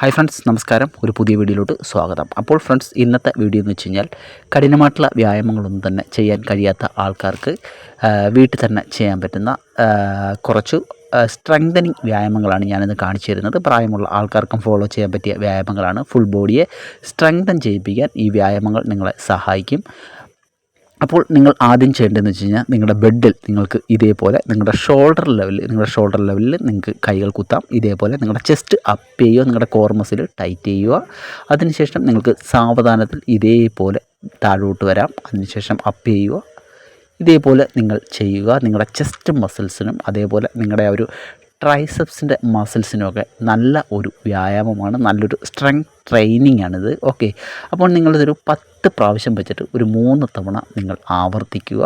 Hi friends നമസ്കാരം. ഒരു പുതിയ വീഡിയോയിലോട്ട് സ്വാഗതം. അപ്പോൾ ഫ്രണ്ട്സ് ഇന്നത്തെ വീഡിയോ എന്ന് വെച്ച് കഴിഞ്ഞാൽ കഠിനമായിട്ടുള്ള വ്യായാമങ്ങളൊന്നും തന്നെ ചെയ്യാൻ കഴിയാത്ത ആൾക്കാർക്ക് വീട്ടിൽ തന്നെ ചെയ്യാൻ പറ്റുന്ന കുറച്ച് സ്ട്രെങ്തനിങ് വ്യായാമങ്ങളാണ് ഞാനിന്ന് കാണിച്ചു തരുന്നത്. പ്രായമുള്ള ആൾക്കാർക്കും ഫോളോ ചെയ്യാൻ പറ്റിയ വ്യായാമങ്ങളാണ്. ഫുൾ ബോഡിയെ സ്ട്രെങ്തൻ ചെയ്യിപ്പിക്കാൻ ഈ വ്യായാമങ്ങൾ നിങ്ങളെ സഹായിക്കും. അപ്പോൾ നിങ്ങൾ ആദ്യം ചെയ്യേണ്ടതെന്ന് വെച്ച് കഴിഞ്ഞാൽ നിങ്ങളുടെ ബെഡിൽ നിങ്ങൾക്ക് ഇതേപോലെ നിങ്ങളുടെ ഷോൾഡർ ലെവലിൽ നിങ്ങളുടെ ഷോൾഡർ ലെവലിൽ നിങ്ങൾക്ക് കൈകൾ കുത്താം. ഇതേപോലെ നിങ്ങളുടെ ചെസ്റ്റ് അപ്പ് ചെയ്യുക നിങ്ങളുടെ കോർമസിൽ ടൈറ്റ് ചെയ്യുക. അതിനുശേഷം നിങ്ങൾക്ക് സാവധാനത്തിൽ ഇതേപോലെ താഴോട്ട് വരാം. അതിനുശേഷം അപ്പ് ചെയ്യുക. ഇതേപോലെ നിങ്ങൾ ചെയ്യുക. നിങ്ങളുടെ ചെസ്റ്റ് മസിൽസിനും അതേപോലെ നിങ്ങളുടെ ഒരു ട്രൈസെപ്സിന്റെ മസിൽസിനുമൊക്കെ നല്ല ഒരു വ്യായാമമാണ്. നല്ലൊരു സ്ട്രെങ്ത് ട്രെയിനിങ് ആണിത്. ഓക്കെ അപ്പോൾ നിങ്ങളിതൊരു പത്ത് പ്രാവശ്യം വെച്ചിട്ട് ഒരു മൂന്ന് തവണ നിങ്ങൾ ആവർത്തിക്കുക.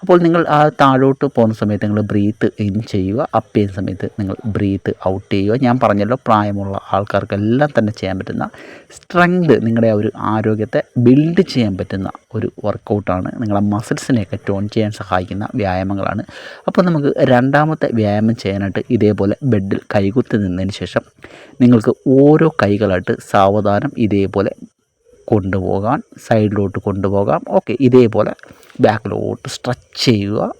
അപ്പോൾ നിങ്ങൾ ആ താഴോട്ട് പോകുന്ന സമയത്ത് നിങ്ങൾ ബ്രീത്ത് ഇൻ ചെയ്യുക. അപ്പ് ചെയ്യുന്ന സമയത്ത് നിങ്ങൾ ബ്രീത്ത് ഔട്ട് ചെയ്യുക. ഞാൻ പറഞ്ഞല്ലോ പ്രായമുള്ള ആൾക്കാർക്കെല്ലാം തന്നെ ചെയ്യാൻ പറ്റുന്ന സ്ട്രെങ്ത് നിങ്ങളുടെ ആ ഒരു ആരോഗ്യത്തെ ബിൽഡ് ചെയ്യാൻ പറ്റുന്ന ഒരു വർക്കൗട്ടാണ് നിങ്ങളുടെ മസിൽസിനെയൊക്കെ ടോൺ ചെയ്യാൻ സഹായിക്കുന്ന വ്യായാമങ്ങളാണ്. അപ്പോൾ നമുക്ക് രണ്ടാമത്തെ വ്യായാമം ചെയ്യാനായിട്ട് ഇതേപോലെ ബെഡിൽ കൈകുത്തി നിന്നതിന് ശേഷം നിങ്ങൾക്ക് ഓരോ കൈകളായിട്ട് സാവധാനം ഇതേപോലെ കൊണ്ടുപോകാൻ സൈഡിലോട്ട് കൊണ്ടുപോകാം. ഓക്കെ ഇതേപോലെ ബാക്കിലോട്ട് സ്ട്രെച്ച് ചെയ്യുക.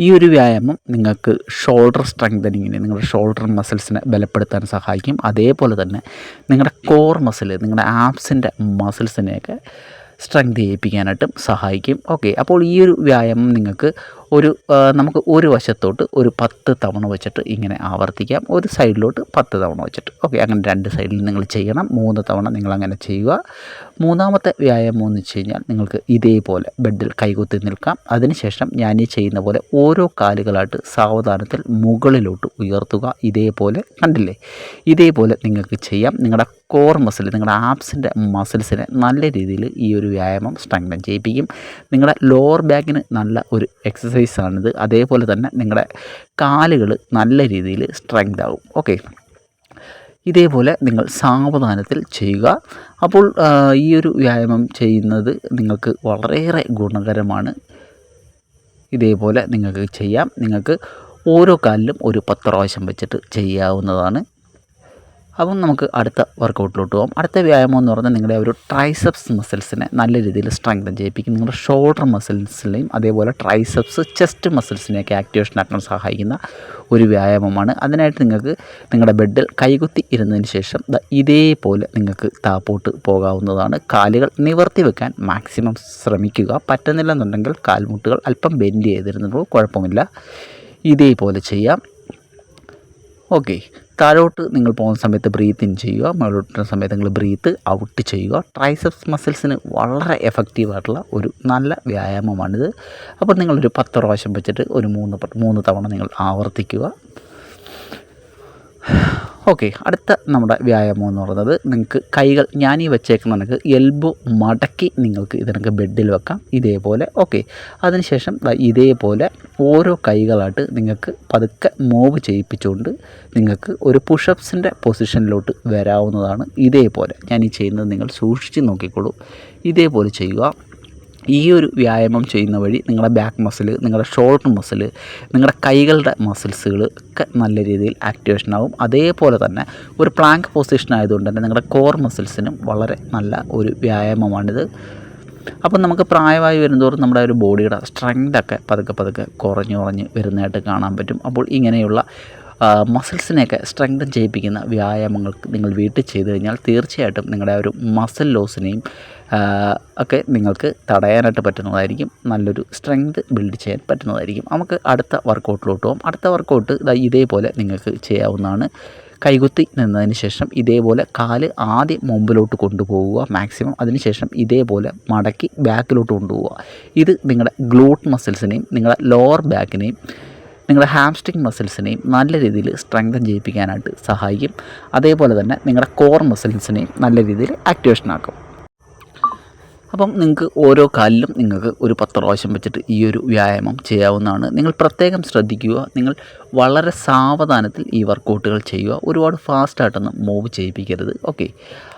ഈ ഒരു വ്യായാമം നിങ്ങൾക്ക് ഷോൾഡർ സ്ട്രെങ്തനിങ്ങിന് നിങ്ങളുടെ ഷോൾഡർ മസിൽസിനെ ബലപ്പെടുത്താൻ സഹായിക്കും. അതേപോലെ തന്നെ നിങ്ങളുടെ കോർ മസിൽ നിങ്ങളുടെ ആപ്സിന്റെ മസിൽസിനെയൊക്കെ സ്ട്രെങ്ത് ചെയ്യിപ്പിക്കാനായിട്ടും സഹായിക്കും. ഓക്കെ അപ്പോൾ ഈ ഒരു വ്യായാമം നിങ്ങൾക്ക് ഒരു നമുക്ക് ഒരു വശത്തോട്ട് ഒരു പത്ത് തവണ വെച്ചിട്ട് ഇങ്ങനെ ആവർത്തിക്കാം. ഒരു സൈഡിലോട്ട് പത്ത് തവണ വെച്ചിട്ട്. ഓക്കെ അങ്ങനെ രണ്ട് സൈഡിൽ നിങ്ങൾ ചെയ്യണം. മൂന്ന് തവണ നിങ്ങൾ അങ്ങനെ ചെയ്യുക. മൂന്നാമത്തെ വ്യായാമം എന്ന് വെച്ച് കഴിഞ്ഞാൽ നിങ്ങൾക്ക് ഇതേപോലെ ബെഡിൽ കൈകുത്തി നിൽക്കാം. അതിനുശേഷം ഞാൻ ഈ ചെയ്യുന്ന പോലെ ഓരോ കാലുകളായിട്ട് സാവധാനത്തിൽ മുകളിലോട്ട് ഉയർത്തുക. ഇതേപോലെ കണ്ടില്ലേ? ഇതേപോലെ നിങ്ങൾക്ക് ചെയ്യാം. നിങ്ങളുടെ കോർ മസിൽ നിങ്ങളുടെ ആപ്സിന്റെ മസിൽസിനെ നല്ല രീതിയിൽ ഈ ഒരു വ്യായാമം സ്ട്രെങ്തൻ ചെയ്യിപ്പിക്കും. നിങ്ങളുടെ ലോവർ ബാക്കിന് നല്ല ഒരു എക്സസൈസ് ആണിത് അതേപോലെ തന്നെ നിങ്ങളുടെ കാലുകൾ നല്ല രീതിയിൽ സ്ട്രെങ്ത് ആവും. ഓക്കെ ഇതേപോലെ നിങ്ങൾ സാവധാനത്തിൽ ചെയ്യുക. അപ്പോൾ ഈ ഒരു വ്യായാമം ചെയ്യുന്നത് നിങ്ങൾക്ക് വളരെയേറെ ഗുണകരമാണ്. ഇതേപോലെ നിങ്ങൾക്ക് ചെയ്യാം. നിങ്ങൾക്ക് ഓരോ കാലിലും ഒരു പത്ത് പ്രാവശ്യം വെച്ചിട്ട് ചെയ്യാവുന്നതാണ്. അപ്പം നമുക്ക് അടുത്ത വർക്കൗട്ടിലോട്ട് പോകാം അടുത്ത വ്യായാമം എന്ന് പറഞ്ഞാൽ നിങ്ങളുടെ ഒരു ട്രൈസെപ്സ് മസിൽസിനെ നല്ല രീതിയിൽ സ്ട്രെങ്തൻ ചെയ്യിപ്പിക്കും. നിങ്ങളുടെ ഷോൾഡർ മസിൽസിനെയും അതേപോലെ ട്രൈസെപ്സ് ചെസ്റ്റ് മസിൽസിനെയൊക്കെ ആക്ടിവേഷൻ ആക്കാൻ സഹായിക്കുന്ന ഒരു വ്യായാമമാണ്. അതിനായിട്ട് നിങ്ങൾക്ക് നിങ്ങളുടെ ബെഡിൽ കൈകുത്തി ഇരുന്നതിന് ശേഷം ഇതേപോലെ നിങ്ങൾക്ക് താപ്പോട്ട് പോകാവുന്നതാണ്. കാലുകൾ നിവർത്തി വെക്കാൻ മാക്സിമം ശ്രമിക്കുക. പറ്റുന്നില്ലെന്നുണ്ടെങ്കിൽ കാൽമുട്ടുകൾ അല്പം ബെൻഡ് ചെയ്തിരുന്നുള്ളൂ കുഴപ്പമില്ല. ഇതേപോലെ ചെയ്യാം. ഓക്കെ. താഴോട്ട് നിങ്ങൾ പോകുന്ന സമയത്ത് ബ്രീത്ത് ഇൻ ചെയ്യുക. മുകളിലോട്ട് സമയത്ത് നിങ്ങൾ ബ്രീത്ത് ഔട്ട് ചെയ്യുക. ട്രൈസെപ്സ് മസിൽസിന് വളരെ എഫക്റ്റീവായിട്ടുള്ള ഒരു നല്ല വ്യായാമമാണിത്. അപ്പോൾ നിങ്ങളൊരു പത്ത് പ്രാവശ്യം വെച്ചിട്ട് ഒരു മൂന്ന് മൂന്ന് തവണ നിങ്ങൾ ആവർത്തിക്കുക. ഓക്കെ അടുത്ത നമ്മുടെ വ്യായാമം എന്ന് പറയുന്നത് നിങ്ങൾക്ക് കൈകൾ ഈ വെച്ചേക്കുന്ന നിങ്ങൾക്ക് എൽബോ മടക്കി നിങ്ങൾക്ക് ഇതിനൊക്കെ ബെഡിൽ വെക്കാം. ഇതേപോലെ ഓക്കെ. അതിനുശേഷം ഇതേപോലെ ഓരോ കൈകളായിട്ട് നിങ്ങൾക്ക് പതുക്കെ മൂവ് ചെയ്യിപ്പിച്ചുകൊണ്ട് നിങ്ങൾക്ക് ഒരു പുഷപ്സിന്റെ പൊസിഷനിലോട്ട് വരാവുന്നതാണ്. ഇതേപോലെ ഞാൻ ഈ ചെയ്യുന്നത് നിങ്ങൾ സൂക്ഷിച്ച് നോക്കിക്കോളൂ. ഇതേപോലെ ചെയ്യുക. ഈ ഒരു വ്യായാമം ചെയ്യുന്ന വഴി നിങ്ങളുടെ ബാക്ക് മസിൽ നിങ്ങളുടെ ഷോൾഡർ മസിൽ നിങ്ങളുടെ കൈകളുടെ മസിൽസുകൾ ഒക്കെ നല്ല രീതിയിൽ ആക്ടിവേഷൻ ആവും. അതേപോലെ തന്നെ ഒരു പ്ലാങ്ക് പൊസിഷൻ ആയതുകൊണ്ട് തന്നെ നിങ്ങളുടെ കോർ മസിൽസിനും വളരെ നല്ല ഒരു വ്യായാമമാണിത്. അപ്പം നമുക്ക് പ്രായമായി വരുന്നതോറും നമ്മുടെ ഒരു ബോഡിയുടെ സ്ട്രെങ്ത് ഒക്കെ പതുക്കെ പതുക്കെ കുറഞ്ഞു കുറഞ്ഞ് വരുന്നതായിട്ട് കാണാൻ പറ്റും. അപ്പോൾ ഇങ്ങനെയുള്ള മസിൽസിനെയൊക്കെ സ്ട്രെങ്തൻ ചെയ്യിപ്പിക്കുന്ന വ്യായാമങ്ങൾ നിങ്ങൾ വീട്ടിൽ ചെയ്ത് കഴിഞ്ഞാൽ തീർച്ചയായിട്ടും നിങ്ങളുടെ ഒരു മസിൽ ലോസിനെയും ഒക്കെ നിങ്ങൾക്ക് തടയാനായിട്ട് പറ്റുന്നതായിരിക്കും. നല്ലൊരു സ്ട്രെങ്ത് ബിൽഡ് ചെയ്യാൻ പറ്റുന്നതായിരിക്കും. നമുക്ക് അടുത്ത വർക്കൗട്ടിലോട്ട് പോകാം അടുത്ത വർക്കൗട്ട് ഇതേപോലെ നിങ്ങൾക്ക് ചെയ്യാവുന്നതാണ്. കൈകുത്തി നിന്നതിന് ശേഷം ഇതേപോലെ കാൽ ആദ്യം മുമ്പിലോട്ട് കൊണ്ടുപോവുക മാക്സിമം അതിനുശേഷം ഇതേപോലെ മടക്കി ബാക്കിലോട്ട് കൊണ്ടുപോവുക. ഇത് നിങ്ങളുടെ ഗ്ലൂട്ട് മസിൽസിനെയും നിങ്ങളുടെ ലോവർ ബാക്കിനെയും നിങ്ങളുടെ ഹാംസ്റ്റിങ് മസിൽസിനെയും നല്ല രീതിയിൽ സ്ട്രെങ്തൻ ചെയ്യിപ്പിക്കാനായിട്ട് സഹായിക്കും. അതേപോലെ തന്നെ നിങ്ങളുടെ കോർ മസിൽസിനെയും നല്ല രീതിയിൽ ആക്ടിവേഷൻ ആക്കും. അപ്പം നിങ്ങൾക്ക് ഓരോ കാലിലും നിങ്ങൾക്ക് ഒരു പത്ത് പ്രാവശ്യം വെച്ചിട്ട് ഈ ഒരു വ്യായാമം ചെയ്യാവുന്നതാണ്. നിങ്ങൾ പ്രത്യേകം ശ്രദ്ധിക്കുക. നിങ്ങൾ വളരെ സാവധാനത്തിൽ ഈ വർക്കൗട്ടുകൾ ചെയ്യുക. ഒരുപാട് ഫാസ്റ്റായിട്ടൊന്നും മൂവ് ചെയ്യിപ്പിക്കരുത്. ഓക്കെ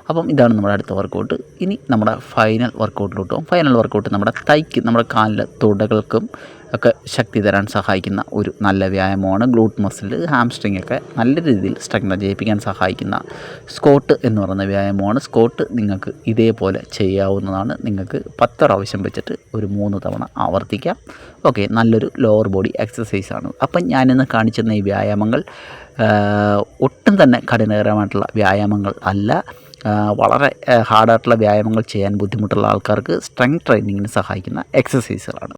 അപ്പം ഇതാണ് നമ്മുടെ അടുത്ത വർക്കൗട്ട് ഇനി നമ്മുടെ ഫൈനൽ വർക്കൗട്ടിലോട്ട് ഫൈനൽ വർക്കൗട്ട് നമ്മുടെ തൈക്ക് നമ്മുടെ കാലിലെ തുടകൾക്കും ഒക്കെ ശക്തി തരാൻ സഹായിക്കുന്ന ഒരു നല്ല വ്യായാമമാണ് ഗ്ലൂട്ട് മസിൽ ഹാംസ്ട്രിങ് ഒക്കെ നല്ല രീതിയിൽ സ്ട്രെങ്ത് ജയിപ്പിക്കാൻ സഹായിക്കുന്ന സ്കോട്ട് എന്ന് പറയുന്ന വ്യായാമമാണ്. സ്കോട്ട് നിങ്ങൾക്ക് ഇതേപോലെ ചെയ്യാവുന്നതാണ്. നിങ്ങൾക്ക് പത്ത് പ്രാവശ്യം വെച്ചിട്ട് ഒരു മൂന്ന് തവണ ആവർത്തിക്കാം. ഓക്കെ നല്ലൊരു ലോവർ ബോഡി എക്സസൈസാണ് അപ്പം ഞാനിന്ന് കാണിച്ചിരുന്ന ഈ വ്യായാമങ്ങൾ ഒട്ടും തന്നെ കഠിനകരമായിട്ടുള്ള വ്യായാമങ്ങൾ അല്ല. വളരെ ഹാർഡായിട്ടുള്ള വ്യായാമങ്ങൾ ചെയ്യാൻ ബുദ്ധിമുട്ടുള്ള ആൾക്കാർക്ക് സ്ട്രെങ്ത് ട്രെയിനിങ്ങിന് സഹായിക്കുന്ന എക്സസൈസുകളാണ്